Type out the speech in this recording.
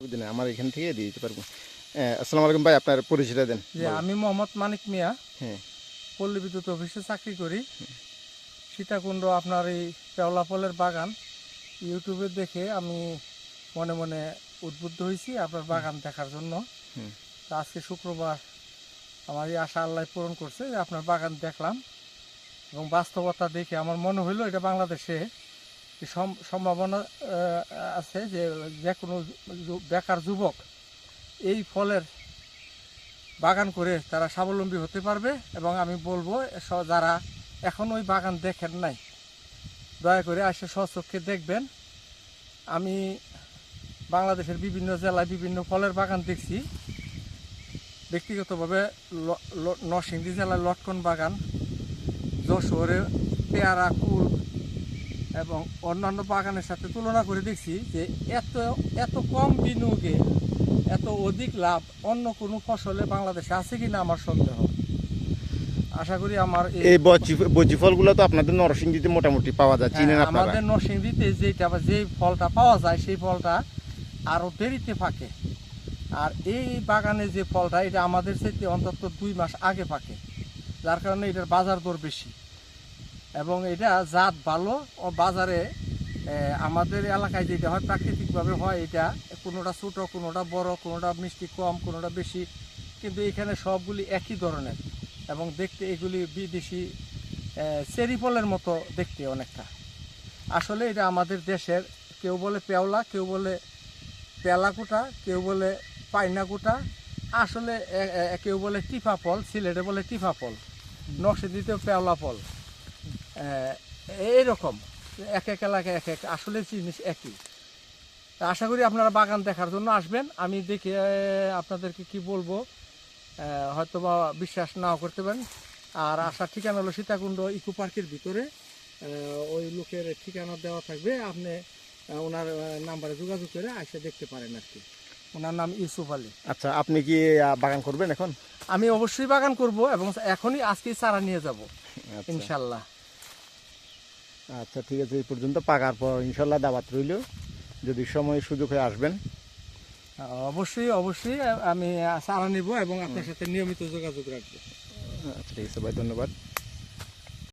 নেই আমার এখান থেকে দিয়ে দিতে পারব। হ্যাঁ, আসসালামু আলাইকুম ভাই আপনার পরিচয়টা দেন। যে আমি মোহাম্মদ মানিক মিয়া। হ্যাঁ। পল্লী বিদ্যুৎ অফিসে চাকরি করি। সীতাকুণ্ড আপনার এই পেওলা ফলের বাগান। ইউটিউবে দেখে আমি মনে মনে উদ্বুদ্ধ হয়েছি আপনার বাগান দেখার জন্য। তো আজকে শুক্রবার আমার এই আশা আল্লাহ পূরণ করছে যে আপনার বাগান দেখলাম। এবং বাস্তবতা দেখে আমার মনে হইল এটা বাংলাদেশে সম্ভাবনা আছে যে যে কোনো বেকার যুবক এই ফলের বাগান করে তারা স্বাবলম্বী হতে পারবে এবং আমি বলব যারা এখন ওই বাগান দেখেন নাই, দয়া করে আসে স্বচক্ষে দেখবেন। আমি বাংলাদেশের বিভিন্ন জেলায় বিভিন্ন ফলের বাগান দেখছি। ব্যক্তিগতভাবে নরসিংদী জেলার লটকন বাগান, যশোরে পেয়ারা, কুল এবং অন্যান্য বাগানের সাথে তুলনা করে দেখছি যে এত এত কম বিনিয়োগে এত অধিক লাভ অন্য কোনো ফসলে বাংলাদেশে আছে কিনা আমার সন্দেহ। আশা করি আমার এই- বজি ফলগুলো তো আপনাদের নরসিংদীতে মোটামুটি পাওয়া যায় চিনেন হ্যাঁ, আপনারা? আমাদের নরসিংদীতে যেটা বা যে ফলটা পাওয়া যায় সেই ফলটা আরও দেরিতে পাকে আর এই বাগানে যে ফলটা এটা আমাদের চাইতে অন্তত দুই মাস আগে পাকে যার কারণে এটার বাজার দর বেশি। এবং এটা জাত ভালো ও বাজারে আমাদের এলাকায় যেটা হয়, প্রাকৃতিকভাবে হয় এটা, কোনোটা ছোটো, কোনোটা বড়, কোনোটা মিষ্টি কম, কোনোটা বেশি। কিন্তু এখানে সবগুলি একই ধরনের এবং দেখতে এগুলি বিদেশি চেরি ফলের মতো দেখতে অনেকটা। আসলে এটা আমাদের দেশের, কেউ বলে পেওলা, কেউ বলে পেলাকুটা কেউ বলে পাইনাকুটা, আসলে কেউ বলে টিফা ফল, সিলেটে বলে টিফা ফল নকশিদিতেও পেওলা ফল। এইরকম এক এক এলাকায় এক এক আসলে জিনিস একই। আশা করি আপনারা বাগান দেখার জন্য আসবেন। আমি দেখে আপনাদেরকে কি বলব হয়তো বা বিশ্বাস নাও করতে পারেন। আর আসার ঠিকানা হলো সীতাকুণ্ড ইকো পার্কের ভিতরে। ওই লোকের ঠিকানা দেওয়া থাকবে। আপনি ওনার নাম্বারে যোগাযোগ করে এসে দেখতে পারেন আর কি। ওনার নাম ইউসুফ আলী। আচ্ছা আপনি কি বাগান করবেন এখন? আমি অবশ্যই বাগান করব এবং এখনই আজকেই চারা নিয়ে যাব। আচ্ছা। ইনশাল্লাহ। আচ্ছা ঠিক আছে এই পর্যন্ত পাকার পর ইনশাল্লাহ দাবাত রইল। যদি সময় সুযোগ হয়ে আসবেন। অবশ্যই অবশ্যই আমি সারা নিব এবং আপনার সাথে নিয়মিত যোগাযোগ রাখব। আচ্ছা ঠিক আছে ভাই ধন্যবাদ।